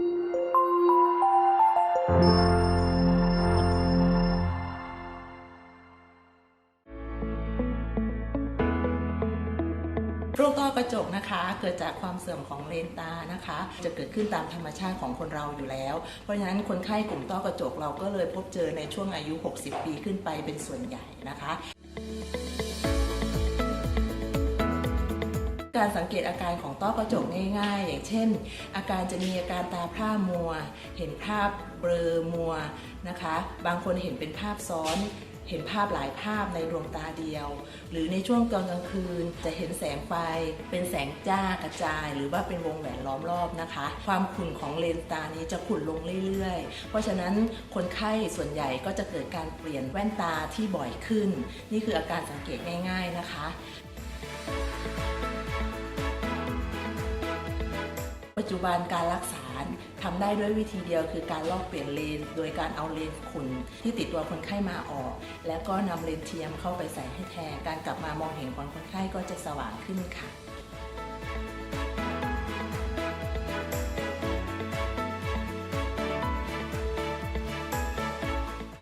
โรคต้อกระจกนะคะเกิดจากความเสื่อมของเลนตานะคะ จะเกิดขึ้นตามธรรมชาติของคนเราอยู่แล้ว เพราะฉะนั้นคนไข้กลุ่มต้อกระจกเราก็เลยพบเจอในช่วงอายุ 60 ปีขึ้นไปเป็นส่วนใหญ่นะคะ การสังเกตอาการของต้อกระจกง่าย ๆ อย่างเช่น อาการจะมีอาการตาพร่ามัว เห็นภาพเบลอมัวนะคะ บางคนเห็นเป็นภาพซ้อนเห็นภาพหลายภาพในดวงตาเดียว หรือในช่วงตอนกลางคืนจะเห็นแสงไฟ เป็นแสงจ้ากระจาย หรือว่าเป็นวงแหวนล้อมรอบนะคะ ความขุ่นของเลนส์ตานี้จะขุ่นลงเรื่อยๆ เพราะฉะนั้นคนไข้ส่วนใหญ่ก็จะเกิดการเปลี่ยนแว่นตาที่บ่อยขึ้น นี่คืออาการสังเกตง่าย ๆนะคะ ปัจจุบันการรักษาทำได้ด้วยวิธีเดียวคือการลอกเปลี่ยนเลนส์โดยการเอาเลนส์ขุ่นที่ติดตัวคนไข้มาออก แล้วก็นำเลนส์เทียมเข้าไปใส่ให้แทนการกลับมามองเห็นของคนไข้ก็จะสว่างขึ้นค่ะ